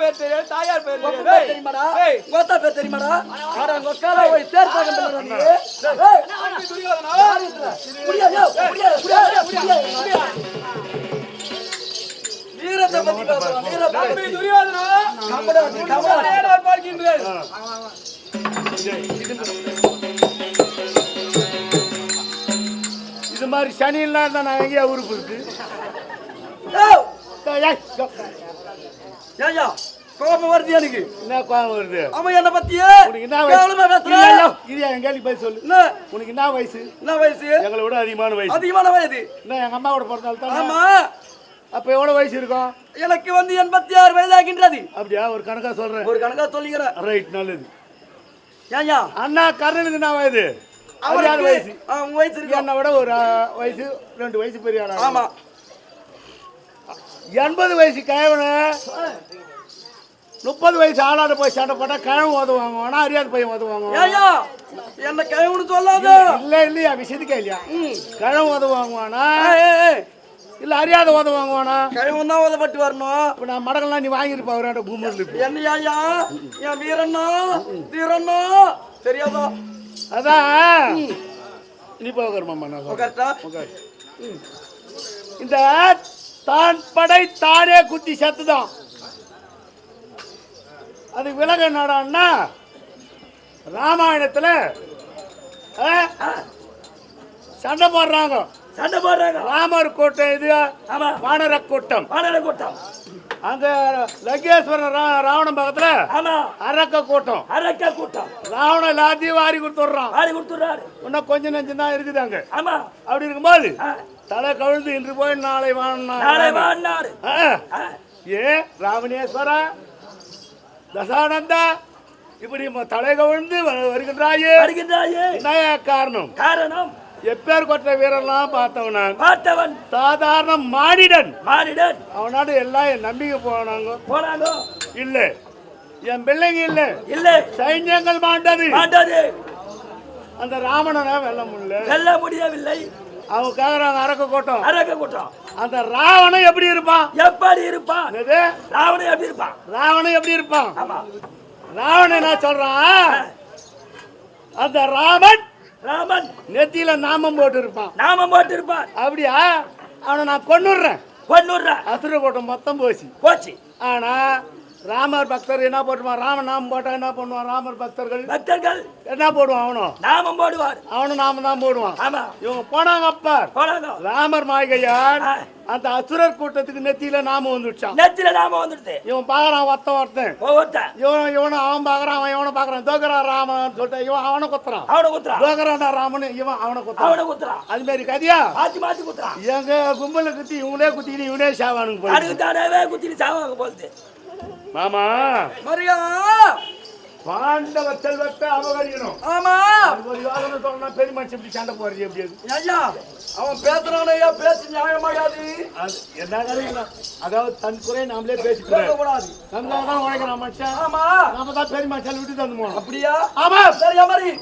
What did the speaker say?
பேர் தெரியாது தாயார் பேர் தெரியாது. பேர் தெரியுமாடா? ஏய், உங்க அத்தா பேர் தெரியுமாடா? ஆட உங்க அக்கால போய் தேர் முடியாது வீரத்தை பத்தி பேசுறோம் வீரத்தை துரியோதனா பார்க்கின்றேன். இது மாதிரி சனியெல்லாம் இருந்தா நான் எங்கேயா உறுப்பு இருக்கு ஏய் ஏய், கோபம் வருது எனக்கு. என்ன கோவம் வருது? அவன் என்ன பத்தியே. உனக்கு என்ன வயசு? இது என் கேள்வி போய் சொல்லு. என்ன? உனக்கு என்ன வயசு? என்ன வயசு? எங்களை விட அதிகமான வயசு. அதிகமான வயது. என்ன எங்க அம்மாவோட பிறந்தால் தான்? ஆமா. அப்ப எவ்வளவு வயசு இருக்கும்? எனக்கு வந்து எண்பத்தி ஆறு வயதாகின்றது. அப்படியா? ஒரு கணக்கா சொல்றேன். ஒரு கணக்கா சொல்லிக்கிறேன். ரைட் நல்லது. ஏய்யா அண்ணா கர்ணனுக்கு என்ன வயது? அவருக்கு வயசு. அவன் வயசு இருக்கு? என்னை விட ஒரு வயசு ரெண்டு வயசு பெரிய ஆமா. எண்பது வயசு கிழவனு முப்பது வயசு ஆளாட போய் சண்டை போட்டா கிழவன் உதவுவாங்க ஆனா அறியாத பையன் ஏய்யா என்ன கைவிடு சொல்லாத? இல்ல இல்லையா விஷயத்துக்கே இல்லையா? கிழவன் ஏய், ஏய். இல்ல அறியாத உதவுவாங்கவானா கைவன் தான் உதப்பட்டு வரணும். இப்ப நான் மடங்கள்லாம் நீ வாங்கியிருப்பா அவராட்ட பூமர்ல இப்ப. என்ன ஐயா என் வீரண்ணா? வீரண்ணா? தெரியாதா? அதான் நீ போகிற மாமா நான் சொல்றேன். கரெக்டா. இந்த தான் படை தானே குத்தி செத்துதான் அது விலக என்னடான்னா ராமாயணத்துல சண்டை போடுறாங்க. சண்டை போடுறாங்க. ராமர் கூட்டம் இது ஆமா. வானர கூட்டம். வானர கூட்டம். அங்க லங்கேஸ்வரன் ரா- ராவணன் பக்கத்துல ஆமா. அரக்க கூட்டம். அரக்க கூட்டம். ராவணன் எல்லாத்தையும் வாரி கொடுத்துட்றான். ஆடி கொடுத்துறாரு இன்னும் கொஞ்சம் நெஞ்சம் தான் இருக்குது அங்க. ஆமா. அப்படி இருக்கும்போது தலை கவிழ்ந்து இன்று போய் நாளை வாங்கினா நாளை வாடினாரு ஏ ராமணேஸ்வரா தசானந்தா இப்படி தலை கவிழ்ந்து வருகின்றாயே. வருகின்றாயே. என்ன காரணம்? காரணம்? எப்பேர் கொட்ட வீரர்லாம் பார்த்தவன்? நான் பார்த்தவன். சாதாரண மானிடன். மானிடன். அவனால எல்லாம் என் நம்பிக்கை போனாங்க. போனாங்க இல்ல. என் பிள்ளைங்க இல்ல. இல்லை. சைன்யங்கள் மாண்டது. மாண்டது. அந்த ராவணனை வெல்ல முடியல. வெல்ல முடியவில்லை. அவங்க கேக்குறாங்க அரக்க கூட்டம். அரக்க கூட்டம். அந்த ராவணன் எப்படி இருப்பான்? எப்படி இருப்பான்? ராவணன் எப்படி இருப்பான்? ராவணன் எப்படி இருப்பான்? ஆமா. ராவணன் என்ன சொல்றான்? அந்த ராமன் ராமன். நெத்தியில நாமம் போட்டு இருப்பான் நாமம் போட்டு இருப்பான் அப்படியா? அவனை நான் கொன்னுடுறேன். பொண்ணுற அசுர கூட்டம் மொத்தம் போச்சு. போச்சு. ஆனா ராமர் பக்தர் என்ன போட்டுவான்? ராம நாமம் போட்டா என்ன பண்ணுவான்? ராமர் பக்தர்கள் பக்தர்கள் என்ன போடுவான் அவனும் நாமம் போடுவார். அவனும் நாம தான் போடுவான். ஆமா. இவங்க போனாங்க அப்ப போனாங்க. ராமர் மாய்கையான் ஆ. அந்த அசுரர் கூட்டத்துக்கு நெத்தியில நாமம் வந்துடுச்சான் நெத்தில நாமம் வந்துடுது. இவன் பாக்குறான் ஒருத்தன் ஒருத்தன். ஒவ்வொருத்தன். இவன் இவனை அவன் பாக்குறான் அவன் இவனை பாக்குறான் தோக்கரா ராமன் சொல்லிட்டு இவன் அவனை குத்துறான். அவனை குத்துறான். தோக்கராண்டா ராமன் இவன் அவனை குத்துறான். அவனை குத்துறான். அது மாதிரி கதியா? மாத்தி மாத்தி குத்துறான். எங்க கும்பல குத்தி இவனே குத்திக்கிட்டு இவனே சாவானுங்க போய் அதுக்கு தானே குத்திட்டு சாவாங்க போகுது மாமா. மரியா. பாண்டவ செல்வத்தை அபகரிக்கணும். ஆமா. ஒரு யோசனை சொன்னா பெரிய மனுஷன் இப்படி சண்டை போறது எப்படி? ஐயா அவன் பேசுறானையா பேச்சு நியாயமாகாது அது? என்ன அதாவது தன் குறை நாமளே பேசிக்கிறோம் பேசக்கூடாது. நம்மளால தான் உழைக்கிறான் மனுஷன். ஆமா. நாம தான் பெரிய மனுஷன் விட்டு தந்து போனோம் அப்படியா? ஆமா. சரியா மாதிரி